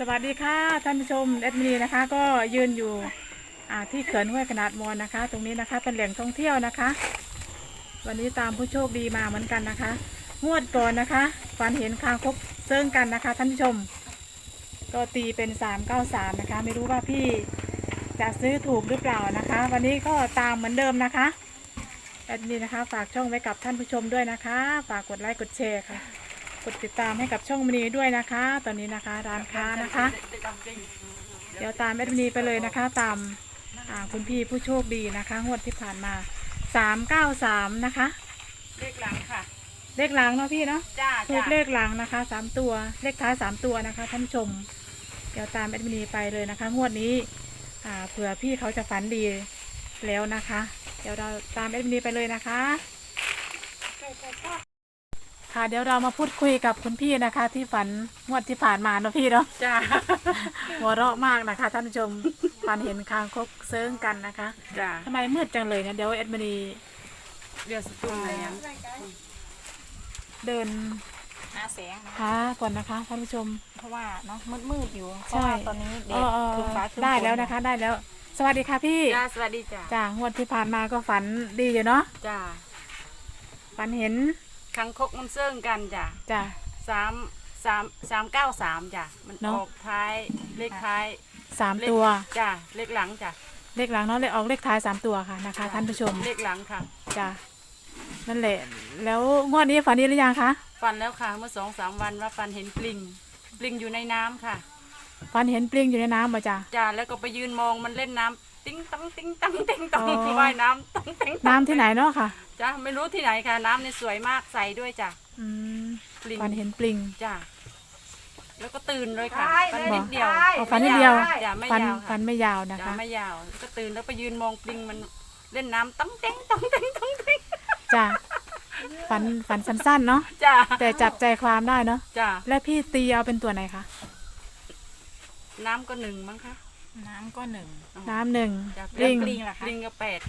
สวัสดีค่ะท่านผู้ชมแอดมินีนะคะ ก็ยืนอยู่ที่เขื่อนห้วยขนาดมอนนะคะ ตรงนี้นะคะเป็นแหล่งท่องเที่ยวนะคะ วันนี้ตามผู้โชคดีมาเหมือนกันนะคะ งวดก่อนนะคะฝันเห็นคางคกเซิ่งกันนะคะ ท่านผู้ชม ก็ตีเป็นสามเก้าสามนะคะ ไม่รู้ว่าพี่จะซื้อถูกหรือเปล่านะคะ วันนี้ก็ตามเหมือนเดิมนะคะแอดมินนะคะ ฝากช่องไว้กับท่านผู้ชมด้วยนะคะ ฝากกดไลค์กดแชร์ค่ะ กดติดตามให้กับช่องมินีด้วยนะคะ ตอนนี้นะคะร้านค้านะคะ เดี๋ยวตามแอดมินีไปเลยนะคะ ตามอ่าคุณพี่ผู้โชคดีนะคะงวดที่ผ่านมาสามเก้าสามนะคะเลขหลังค่ะ เลขหลังเนาะพี่เนาะจ้าถูกจ้าเลขหลังนะคะสามตัวเลขท้ายสามตัวนะคะท่านผู้ชม เดี๋ยวตามแอดมินีไปเลยนะคะ งวดนี้อ่าเผื่อพี่เขาจะฝันดีแล้วนะคะ เดี๋ยวเราตามแอดมินีไปเลยนะคะ ค่ะ เดี๋ยวเรามาพูดคุยกับคุณพี่นะคะ ที่ฝันงวดที่ผ่านมาเนาะพี่เนาะจ้าหัวเราะมากนะคะ ท่านผู้ชมฝันเห็นคางคกเซิงกันนะคะจ้าทำไมมืดจังเลยเนี่ยเดี๋ยวแอดมินีเรียกสตุ้งอะไรยังเดินหาแสงนะหาก่อนนะคะท่านผู้ชม เพราะว่าเนาะมืดมืดๆอยู่เพใช่ราะว่าตอนนี้แดเอดอเออคืนฟ้าคืนได้ฝนแล้วนะคะ ได้แล้ว สวัสดีค่ะพี่จ้าสวัสดีจ้าจ้างวดที่ผ่านมาก็ฝันดีอยู่เนาะจ้าฝันเห็น คังคกมันเซิ่งกันจ้าจ้ะ สามสามสามเก้าสามจ้ามันเนออะอกท้ายเลขท้ายสามเลขตัว จ้าเลขหลังจ้าเลขหลังเนาะเลขออกเลขท้ายสามตัวค่ะนะคะ ท่านผู้ชมเลขหลังค่ะ จ้ะนั่นแหละ แล้วงวดนี้ฝันดีหรือยังคะฟันแล้วค่ะ เมื่อสองสามวันว่าฟันเห็นปลิงปลิงอยู่ในน้ำค่ะฝันเห็นปลิงอยู่ในน้ำมาจ้ะ จ้าแล้วก็ไปยืนมองมันเล่นน้ำติ้งตังติ้งตังติ้งตังอ๋อ ว่ายน้ำตังติ้งตังน้ำที่ไหนเนาะค่ะ จ้าไม่รู้ที่ไหนค่ะน้ำนี่สวยมากใสด้วยจ้าอืมปลิงฝันเห็นปลิง จ้าแล้วก็ตื่นเลยค่ะใช่ฝันเลยนิดเดียวใช่เอาฝันนิดเดียวจ้าไม่ฝันยาวฝัค่ะนไม่ยาวนะจ้าคะ ไม่ยาวก็ตื่นแล้วไปยืนมองปลิงมันเล่นน้ำต้องเต้งต้องเต้งต้องเต้งจ้ะฝันฝันสั้นๆเนาะจ้าแต่จับใจความได้เนาะจ้าและพี่ตีเอาเป็นตัวไหนคะน้ำก็หนึ่งมั้งคะน้ำก็หนึ่ง น้ำหนึ่งจ้าปลิง ปลิงล่ะคะ ปลิงก็แปด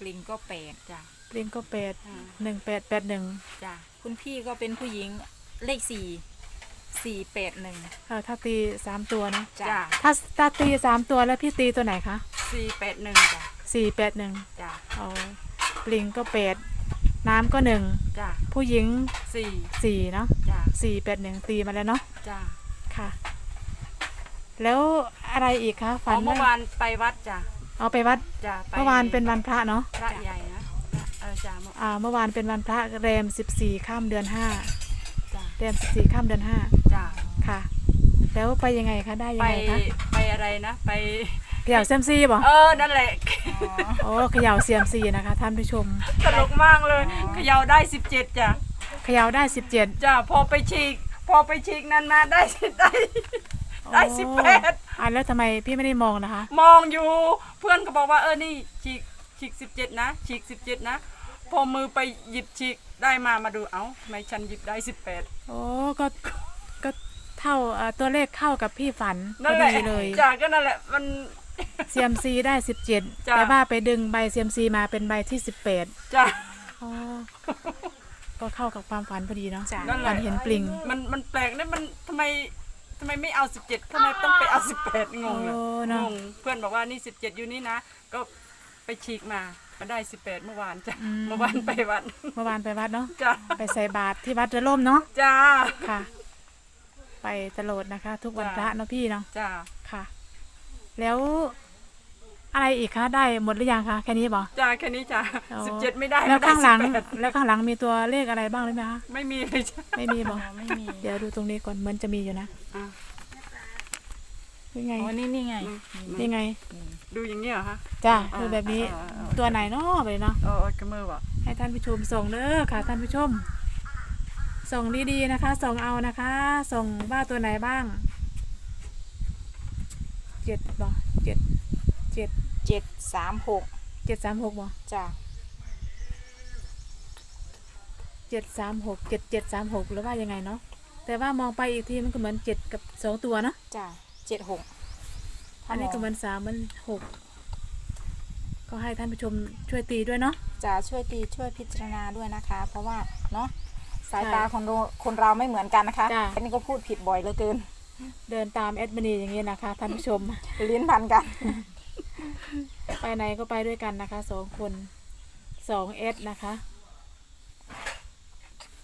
ปลิงก็แปดจ้าปลิงก็แปดอ่าหนึ่งแปดแปดหนึ่งจ้าคุณพี่ก็เป็นผู้หญิงเลขสี่สี่แปดหนึ่งเออถ้าตีสามตัวเนาะจ้ะจ้าถ้าถ้าตีสามตัวแล้วพี่ตีตัวไหนคะสี่แปดหนึ่งจ้าสี่แปดหนึ่งจ้าเอาปลิงก็แปดน้ำก็หนึ่งจ้าผู้หญิงสี่สี่เนาะจ้าสี่แปดหนึ่งตีมาแล้วเนาะจ้าค่ะ แล้วอะไรอีกคะฝัอ๋นอเมื่อวานไปวัดจ้าเอาไปวัดจ้าไปเมื่อวานเป็นวันพระเนาะพระใหญ่นะเออ จ้าเมื่ออ่าเมื่อวานเป็นวันพระแรมสิบสี่ข้ามเดือนห้าจ้าแรมสิบสี่ข้ามเดือนห้าจ้าค่ะ แล้วไปยังไงคะได้ยัไปงไงคะไปอะไรนะ ไป เขย่าเซยมซีบ่เออ นั่นแหละ โอ้เขย่าเซียมซีนะคะท่านผู้ชมตลกมากเลยเขย่าได้สิบเจ็ดจ้ะเขย่าได้สิบเจ็ด จ้ะพอไปฉีก พอไปฉีกนานมาได้สิได้ได้สิบแปดอ่าแล้วทำไมพี่ไม่ได้มองนะคะ มองอยู่เพื่อนก็บอกว่าเออนี่ฉีกฉีกสิบเจ็ดนะฉีกสิบเจ็ดนะพ อมือไปหยิบฉีกได้มามาดูเอ้าทำไมฉันหยิบได้สิบแปด โอ้ก็ก็เท่าเอ่อตัวเลขเข้ากับพี่ฝันพนั่อนแหละดีเลยจ้ะก็นั่นแหละมัน เซียมซีได้สิบเจ็ดจ้ะ แต่ว่าไปดึงใบเซียมซีมาเป็นใบที่สิบแปดจ้ะอ๋อก็เข้ากับความฝันพอดีเนาะจ้ะ นั่นแหฝัละนเห็นปลิงมันมันแปลกนะมันทำไมทำไมไม่เอาสิบเจ็ดทำไมต้องไปเอาสิบแปดงงเลยโอ้งเนาะงเพื่อนบอกว่านี่สิบเจ็ดอยู่นี่นะ ก็ไปฉีกมา มาได้สิบแปดเมื่อวานจ้ะเมื่อวานไปวัดเมื่อวานไปวัดเนาะ จ้ะ ไปใส่บาตรที่วัดเรือล่มเนาะ จ้า ค่ะ ไปตลอดนะคะ ทุกวันพระเนาะพี่เนาะ จ้า ค่ะ แล้วอะไรอีกคะ ได้หมดหรือยังคะแค่นี้บอจ้าแค่นี้จ้าอ๋อสิบเจ็ดไม่ได้แล้วข้างหลังได้18แล้วข้างหลังมีตัวเลขอะไรบ้างหรือไหมคะ ไม่มีเลยจ้าไม่มีบออ๋อไม่มี เดี๋ยวดูตรงนี้ก่อนเหมือนจะมีอยู่นะ อ่ะนี่ไง อ๋อนี่นี่ไงนี่ไง ดูอย่างนี้เหรอคะ จ้าอ่าดูแบบนี้อ่าอ่าตัวไหนเนาะไปเนาะ เออเออกระมือบอกให้ท่านผู้ชมส่งเด้อค่ะท่านผู้ชม ส่งดีๆนะคะ ส่งเอานะคะ ส่งว่าตัวไหนบ้าง เจ็ดบอเจ็ด เจ็ด เจ็ดสามหก เจ็ดสามหกบอจ้ะเจ็ดสามหก เจ็ดเจ็ดสามหกหรือว่ายังไงเนาะ แต่ว่ามองไปอีกทีมันก็เหมือนเจ็ดกับสองตัวเนาะ จ้ะ เจ็ดหกอันนี้ก็เหมือนสามเหมันหกก็ให้ท่านผู้ชมช่วยตีด้วยเนาะจะช่วยตีช่วยพิจารณาด้วยนะคะ เพราะว่าเนาะสายใช่ตาของเราคนเราไม่เหมือนกันนะคะจ้ะอันนี้ก็พูดผิดบ่อยเหลือเกิน เดินตามแอดมินีอย่างนี้นะคะ ท่านผู้ชมลิ้นพันกัน ไปไหนก็ไปด้วยกันนะคะสองคนสองเอสนะคะ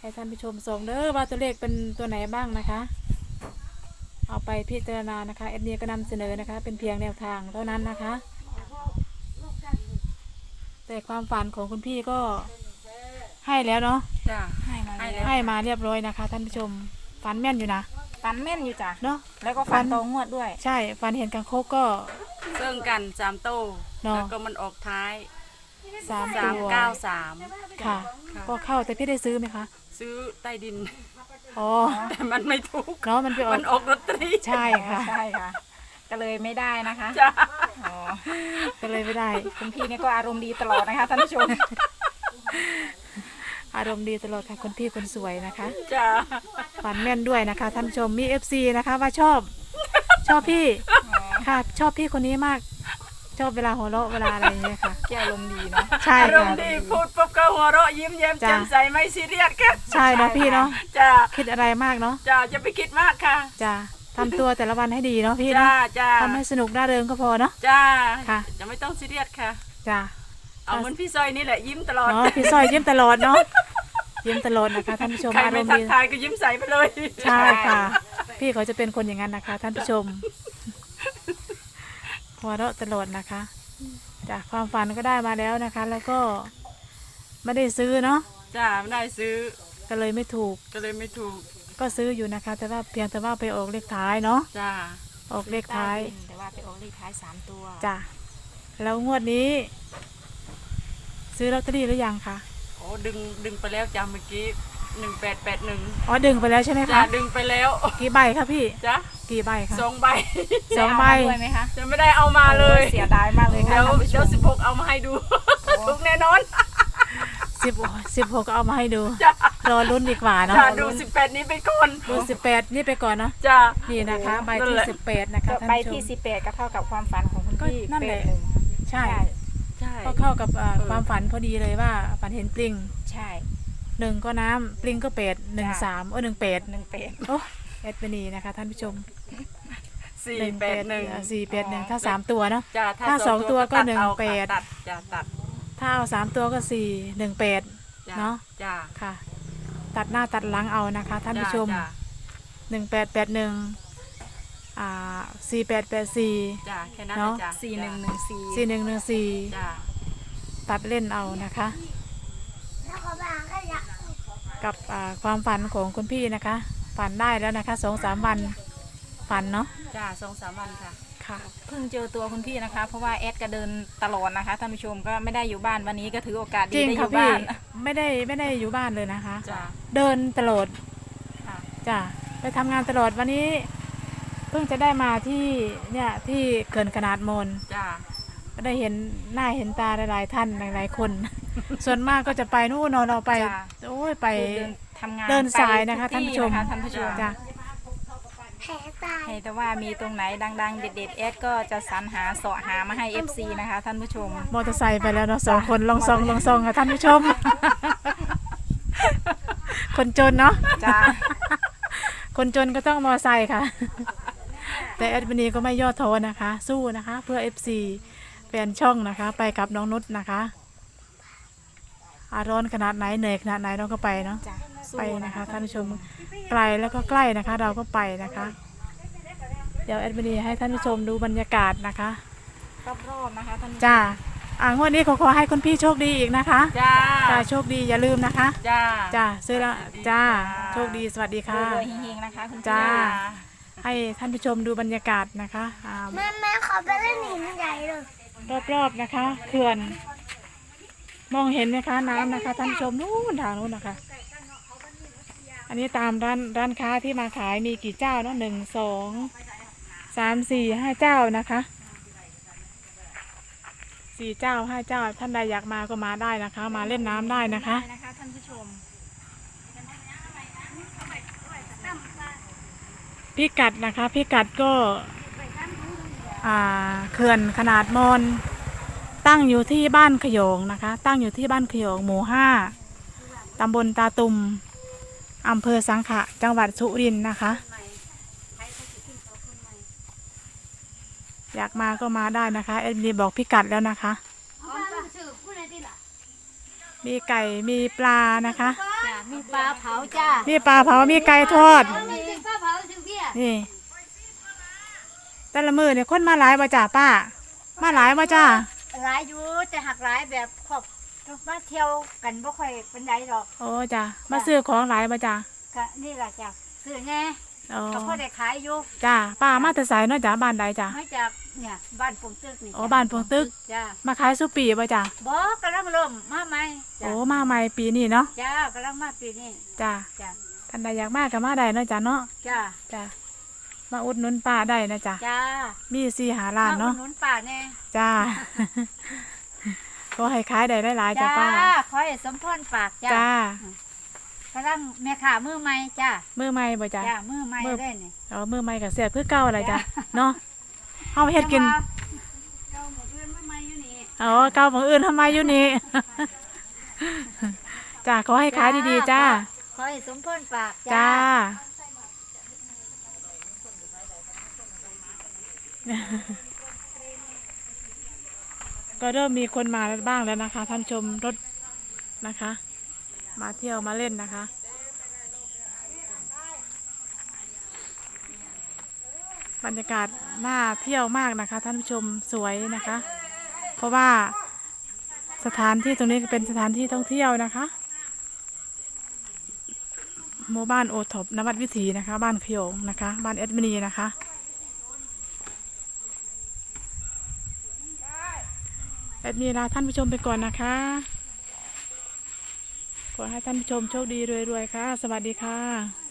ให้ท่านผู้ชมส่งเด้อว่าตัวเลขเป็นตัวไหนบ้างนะคะ เอาไปพิจารณานะคะเอดเนียก็นำเสนอนะคะ เป็นเพียงแนวทางเท่านั้นนะคะ แต่ความฝันของคุณพี่ก็ให้แล้วเนาะจ้าให้มาให้แล้วแล้วให้มาเรียบร้อยนะคะ ท่านผู้ชมฝันแม่นอยู่นะฟันแม่นอยู่จ้ะเนาะแล้วก็ฟันโตงวดด้วย ใช่ฝันเห็นกังคกก็ เซิ่งกันสามโต้เนาะ แล้วก็มันออกท้าย สามสามตัวเก้าสามค่ะ ก็เข้าแต่พี่ได้ซื้อไหมคะ ซื้อใต้ดิน อ๋อแต่มันไม่ถูก เนาะมันไปออมักนออกลอตเตอรี่ใช่ค่ะใช่ค่ะ ก็เลยไม่ได้นะคะจ้าอ๋อก็เลยไม่ได้ คุณพี่นี่ก็อารมณ์ดีตลอดนะคะท่านผู้ชม อารมณ์ดีตลอดค่ะคนพี่คนสวยนะคะ จ้าฝันแม่นด้วยนะคะท่านผู้ชมมี FC นะคะว่าชอบ ชอบพี่ ค่ะ ชอบพี่คนนี้มาก ชอบเวลาหัวเราะเวลาอะไรอย่างเงี้ยค่ะ แกอารมณ์ดีเนาะใช่อารมค่ะ ณ์ดีพูดปุ๊บก็หัวเราะยิ้มแย้มจ้ะ แจ่มใสไม่ซีเรียสค่ะใช่เนาะพี่เนาะจ้าคิดอะไรมากเนาะจ้าจะไปคิดมากค่ะจ้ะทำตัวแต่ละวันให้ดีเนาะพี่จ้าเนาะจ้าทำให้สนุกน่าเริงก็พอเนาะ จ้าค่ะ จะไม่ต้องซีเรียสค่ะ จ้ะ เอาเหมือนพี่ซอยนี่แหละยิ้มตลอดเนาะพี่ซอยยิ้มตลอดเนาะยิ้มตลอดนะคะท่านผู้ชมใครอารไม่มณ์ทักดีทายก็ยิ้มใสไปเลย ใช่ค่ะ พี่เขาจะเป็นคนอย่างนั้นนะคะ ท่านผู้ชม หัวเราะตลอดนะคะจากความฝันก็ได้มาแล้วนะคะ แล้วก็ไม่ได้ซื้อเนาะจ้าไม่ได้ซื้อก็เลยไม่ถูก ก็เลยไม่ถูก ก็ซื้ออยู่นะคะ แต่ว่าเพียงแต่ว่าไปออกเลขท้ายเนาะจ้าออกเลขท้ายแต่ว่าไปออกเลขท้ายสามตัวจ้ะแล้วงวดนี้ ซื้อลอตเตอรี่หรือยังคะโอ้ดึงดึงไปแล้วจ้าเมื่อกี้ หนึ่งแปดแปดหนึ่งอ๋อดึงไปแล้วใช่ไหมจ้าคะดึงไปแล้วกี่ใบคะพี่จ้ากี่ใบคะ สองใบสองใบ ได้เามาด้วยไหมคะจะไม่ได้เอามาเลยโอ้เสียดายมากเลยค่ะเดี๋ยวท่านผู้ชเดี๋ยวมสิบหกเอามาให้ดูถูกแน่นอนสิบสิบหกเอามาให้ดู จ้ารอลุ้นดีกว่าเนาะจ้าดูสิบแปดนี้ไปก่อนดูสิบแปดนี่ไปก่อนเนาะจ้านี่นะคะ ใบนั่นที่แหละสิบแปดนะคะก็ท่านใบผู้ชที่ม สิบแปดก็เท่ากับความฝันของคุณก็พี่นั่นแหละเป็ดนึ่งใช่ ใช่ ก็เข้ากับอ่าเออความฝันพอดีเลยว่าฝันเห็นปลิง ใช่ หนึ่งก็น้ำปลิงก็เป็ดหนึ่งจ้ะสามโอ้หนึ่งเป็ดหนึ่งเป็ดโอ้แอดมินีนะคะ ท่านผู้ชมสี่แปดหนึ่งอ่าสี่แปดหนึ่งถ้าสามตัวเนาะจ้าถ้าสองตัวก็ตัดหนึ่งเอาแปดตัดจ้าตัดถ้าเอาสามตัวก็สี่หนึ่งเป็ดจ้เนาะจ้าค่ะ ตัดหน้าตัดหลังเอานะคะ ท่านผู้ชมจ้าหนึ่งแปดแปดหนึ่งอ่าสี่แปดแปดสี่จ้าแค่นั้นเนาะเลยจ้าสี่หนึ่งหนึ่งสี่สี่หนึ่งหนึ่งสี่จ้าตัดเล่นเอานะคะ กับอ่าความฝันของคุณพี่นะคะ ฝันได้แล้วนะคะสองสามวันฝันเนาะจ้าสองสามวันค่ะค่ะเพิ่งเจอตัวคุณพี่นะคะ เพราะว่าแอดก็เดินตลอดนะคะท่านผู้ชมก็ไม่ได้อยู่บ้านวันนี้ก็ถือโอกาสจดีริงได้อค่ะยู่พี่บ้าน ไม่ได้ไม่ได้อยู่บ้านเลยนะคะ จ้าเดินตลอดค่ะ จ้ะไปทำงานตลอดวันนี้ เพิ่งจะได้มาที่เนี่ยที่เกินขนาดมน จ้า ก็ได้เห็นหน้าเห็นตาหลายๆท่านหลายๆคน ส่วนมากก็จะไปนู่นนอนเราไปจ้ะ โอ้ยไป คือเดินทำงานเดินสายไปนะคะทุกท่านผู้ชมที่นะคะท่านผู้ชมจ้ะให้แต่ว่ามีตรงไหนดังๆ เด็ดๆแอดก็จะสรรหาเสาะหามาให้ FC นะคะท่านผู้ชม มอเตอร์ไซค์ไปแล้วเนาะสองคนลองซองลองซองค่ะท่านผู้ชม คนจนเนาะจ้า คนจนก็ต้องมอไซค์ค่ะ แต่แอดมินีก็ไม่ย่อท้อนะคะ สู้นะคะ เพื่อ FC แฟนช่องนะคะ ไปกับน้องนุชนะคะ อาร้อนขนาดไหนเหนื่อยขนาดไหนเราก็ไปเนาะจ้าสู้ไปนะคะท่านผู้ชมไกลแล้วก็ใกล้นะคะ เราก็ไปนะคะ เดี๋ยวแอดมินีให้ท่านผู้ชมดูบรรยากาศนะคะรอบๆนะคะท่านผู้ชมจ้าอ่างวดนี้ขอขอให้คุณพี่โชคดีอีกนะคะจ้าจ้าโชคดีอย่าลืมนะคะจ้าจ้าซื้อแล้วจ้าโชคดีสวัสดีค่ะ รวยๆเฮงๆนะคะคุณพี่จ้า ให้ท่านผู้ชมดูบรรยากาศนะคะอ่าแม่แม่ขอไปเล่นหินใหญ่เลยรอบๆนะคะเขื่อน มองเห็นไหมคะน้ำนะคะท่านชมนู่นทางนู้นนะคะ อันนี้ตามร้านร้านค้าที่มาขายมีกี่เจ้าเนาะหนึ่งสองสามสี่ห้าเจ้านะคะสี่เจ้าห้าเจ้าท่านใดอยากมาก็มาได้นะคะ มาเล่นน้ำได้นะคะได้นะคะท่านผู้ชมพิกัดนะคะพิกัดก็อ่าเขื่อนขนาดมอน ตั้งอยู่ที่บ้านขยงนะคะ ตั้งอยู่ที่บ้านขยงหมู่ห้าตำบลตาตุมอำเภอสังขะ จังหวัดสุรินทร์นะคะ อยากมาก็มาได้นะคะเอ็มดีบอกพิกัดแล้วนะคะ มีไก่มีปลานะคะจ้ะมีปลาเผาจ้ามีปลาเผามีไก่ทอดมีปลาเผาถึงเบี้ยนี่แต่ละมือเนี่ยคนมาหลายมาจ้าป้า มาหลายมาจ้า หลายอยู่แต่หักหลายแบบครอบมาเที่ยวกันบ่ค่อยเป็นไรหรอกโอ้จ้ามาซื้อของหลายมาจ้าก็นี่แหละจ้ะซื้อแน่อ๋อก็พอได้ขายอยู่จ้าป้ามาแต่สายเนาะจ้าบ้านใดจ้ามาจากเนี่ยบ้านปงตึกนี่โอ้จ้ะบ้านพวงตึกจ้ามาขายสุปีมาจ้าบ่กำลังเริ่มมาใหม่จ้ะโอ้มาใหม่ปีนี้เนาะจ้ากำลังมาปีนี้จ้าจ้ะท่านใดอยากมาก็มาได้เนาะจ้าเนาะจ้าจ้า มาอุดหนุนป้าได้นะจ้าจ้ามีสี่หาล้านเนาะมอุดหนุนป่าแน่จ้าก็ให้ขายได้หลายๆจ้าจ้าป้าขอให้สมพรปากจ้าจ้ากำลังแม่ขามือใหม่จ้ามือใหม่บ่จ้าจ้ามือใหม่มือเลยนี่เอามือใหม่กับเสียบคือเก่าอะไรจ้าจ้าเนาะเอาเฮ็ดกินเก้าหมดเพื่อนมือใหม่อยู่นี่อ๋อเก่าของอื่นทำไมอยู่นี่จ้าขอให้ขายดีๆจ้าขอให้สมพรปากจ้า ก็เริ่มมีคนมาบ้างแล้วนะคะ ท่านชมรถนะคะ มาเที่ยวมาเล่นนะคะ บรรยากาศน่าเที่ยวมากนะคะ ท่านผู้ชมสวยนะคะ เพราะว่าสถานที่ตรงนี้เป็นสถานที่ท่องเที่ยวนะคะหมู่บ้านโอทบนวัดวิถีนะคะ บ้านขยงนะคะ บ้านเอ็ดมินีนะคะเอ็ ดมีลาท่านผู้ชมไปก่อนนะคะ ขอให้ท่านผู้ชมโชคดีรวยๆค่ะ สวัสดีค่ะ